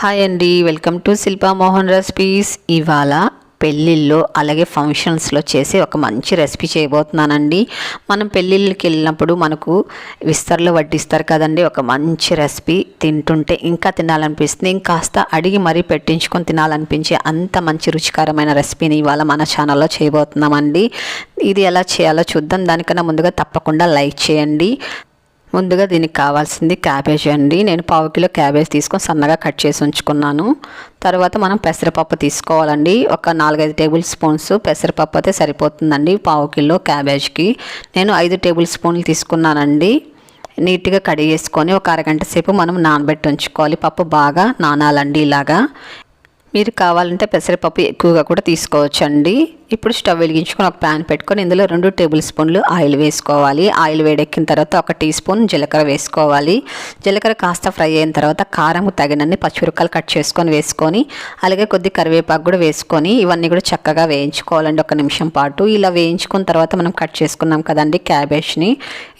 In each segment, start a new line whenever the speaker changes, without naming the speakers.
Hi అండి welcome to Shilpa Mohan recipes. ఇవాళ పెళ్ళిళ్ళు అలాగే ఫంక్షన్స్లో చేసి ఒక మంచి రెసిపీ చేయబోతున్నానండి. మనం పెళ్ళిళ్ళకి వెళ్ళినప్పుడు మనకు విస్తరలో వడ్డిస్తారు కదండి ఒక మంచి రెసిపీ తింటుంటే ఇంకా తినాలనిపిస్తుంది. ఇంకాస్త అడిగి మరీ పెట్టించుకొని తినాలనిపించే అంత మంచి రుచికరమైన రెసిపీని ఇవాళ మన ఛానల్లో చేయబోతున్నామండి. ఇది ఎలా చేయాలో చూద్దాం. దానికన్నా ముందుగా తప్పకుండా లైక్ చేయండి. ముందుగా దీనికి కావాల్సింది క్యాబేజ్ అండి. నేను పావు కిలో క్యాబేజ్ తీసుకొని సన్నగా కట్ చేసి ఉంచుకున్నాను. తర్వాత మనం పెసరపప్పు తీసుకోవాలండి. ఒక నాలుగైదు టేబుల్ స్పూన్స్ పెసరపప్పు అయితే సరిపోతుందండి పావు కిలో క్యాబేజ్కి. నేను ఐదు టేబుల్ స్పూన్లు తీసుకున్నానండి. నీట్గా కడిగేసుకొని ఒక అరగంట సేపు మనం నానబెట్టి ఉంచుకోవాలి. పప్పు బాగా నానాలండి ఇలాగా. మీరు కావాలంటే పెసరపప్పు ఎక్కువగా కూడా తీసుకోవచ్చండి. ఇప్పుడు స్టవ్ వెలిగించుకొని ఒక ప్యాన్ పెట్టుకొని ఇందులో రెండు టేబుల్ స్పూన్లు ఆయిల్ వేసుకోవాలి. ఆయిల్ వేడెక్కిన తర్వాత ఒక టీ స్పూన్ జీలకర్ర వేసుకోవాలి. జీలకర్ర కాస్త ఫ్రై అయిన తర్వాత కారం తగినన్ని పచ్చిమిరపకాయలు కట్ చేసుకొని వేసుకొని అలాగే కొద్ది కరివేపాకు కూడా వేసుకొని ఇవన్నీ కూడా చక్కగా వేయించుకోవాలండి ఒక నిమిషం పాటు. ఇలా వేయించుకున్న తర్వాత మనం కట్ చేసుకున్నాం కదండి క్యాబేజ్ని.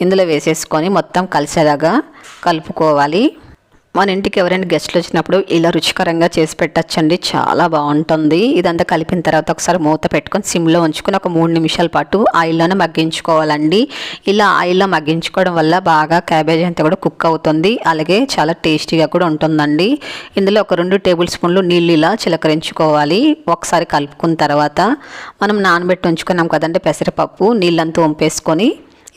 ఇందులో వేసేసుకొని మొత్తం కలిసేలాగా కలుపుకోవాలి. మన ఇంటికి ఎవరైనా గెస్ట్లు వచ్చినప్పుడు ఇలా రుచికరంగా చేసి పెట్టచ్చండి. చాలా బాగుంటుంది. ఇదంతా కలిపిన తర్వాత ఒకసారి మూత పెట్టుకొని సిమ్లో ఉంచుకొని ఒక మూడు నిమిషాల పాటు ఆయిల్లోనే మగ్గించుకోవాలండి. ఇలా ఆయిల్లో మగ్గించుకోవడం వల్ల బాగా క్యాబేజ్ అంతా కూడా కుక్ అవుతుంది. అలాగే చాలా టేస్టీగా కూడా ఉంటుందండి. ఇందులో ఒక రెండు టేబుల్ స్పూన్లు నీళ్ళు ఇలా చిలకరించుకోవాలి. ఒకసారి కలుపుకున్న తర్వాత మనం నానబెట్టి ఉంచుకున్నాం కదండి పెసరపప్పు నీళ్ళంతా వంపేసుకొని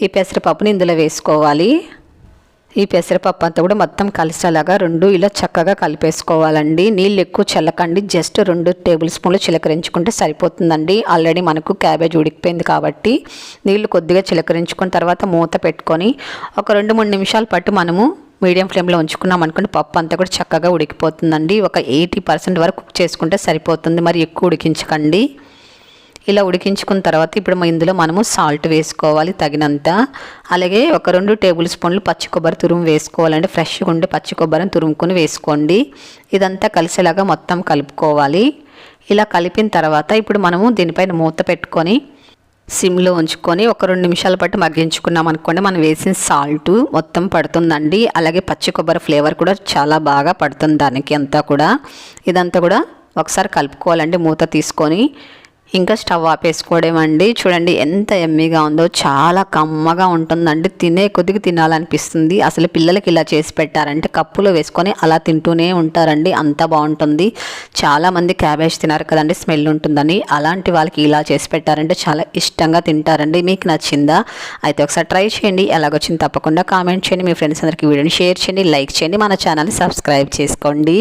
ఈ పెసరపప్పుని ఇందులో వేసుకోవాలి. ఈ పెసరపప్పు అంతా కూడా మొత్తం కలిసేలాగా రెండు ఇలా చక్కగా కలిపేసుకోవాలండి. నీళ్ళు ఎక్కువ చల్లకండి. జస్ట్ రెండు టేబుల్ స్పూన్లు చిలకరించుకుంటే సరిపోతుందండి. ఆల్రెడీ మనకు క్యాబేజ్ ఉడికిపోయింది కాబట్టి నీళ్ళు కొద్దిగా చిలకరించుకున్న తర్వాత మూత పెట్టుకొని ఒక రెండు మూడు నిమిషాల పాటు మనము మీడియం ఫ్లేమ్లో ఉంచుకున్నాం అనుకోండి పప్పు అంతా కూడా చక్కగా ఉడికిపోతుందండి. ఒక ఎయిటీ పర్సెంట్ వరకు కుక్ చేసుకుంటే సరిపోతుంది. మరి ఎక్కువ ఉడికించకండి. ఇలా ఉడికించుకున్న తర్వాత ఇప్పుడు ఇందులో మనము సాల్ట్ వేసుకోవాలి తగినంత. అలాగే ఒక రెండు టేబుల్ స్పూన్లు పచ్చి కొబ్బరి తురుము వేసుకోవాలంటే ఫ్రెష్గా ఉండే పచ్చి కొబ్బరిని తురుముకొని వేసుకోండి. ఇదంతా కలిసేలాగా మొత్తం కలుపుకోవాలి. ఇలా కలిపిన తర్వాత ఇప్పుడు మనము దీనిపైన మూత పెట్టుకొని సిమ్లో ఉంచుకొని ఒక రెండు నిమిషాల పాటు మగ్గించుకున్నాం అనుకోండి. మనం వేసిన సాల్ట్ మొత్తం పడుతుందండి. అలాగే పచ్చి కొబ్బరి ఫ్లేవర్ కూడా చాలా బాగా పడుతుంది దానికి అంతా కూడా. ఇదంతా కూడా ఒకసారి కలుపుకోవాలండి. మూత తీసుకొని ఇంకా స్టవ్ ఆపేసుకోవడమండి చూడండి ఎంత ఎమ్మీగా ఉందో చాలా కమ్మగా ఉంటుందండి. తినే కొద్దిగా తినాలనిపిస్తుంది. అసలు పిల్లలకి ఇలా చేసి పెట్టారంటే కప్పులో వేసుకొని అలా తింటూనే ఉంటారండి. అంత బాగుంటుంది. చాలామంది క్యాబేజ్ తినారు కదండి స్మెల్ ఉంటుందని. అలాంటి వాళ్ళకి ఇలా చేసి పెట్టారంటే చాలా ఇష్టంగా తింటారండి. మీకు నచ్చిందా? అయితే ఒకసారి ట్రై చేయండి. ఎలాగొచ్చింది తప్పకుండా కామెంట్ చేయండి. మీ ఫ్రెండ్స్ అందరికీ వీడియోని షేర్ చేయండి లైక్ చేయండి. మన ఛానల్ని సబ్స్క్రైబ్ చేసుకోండి.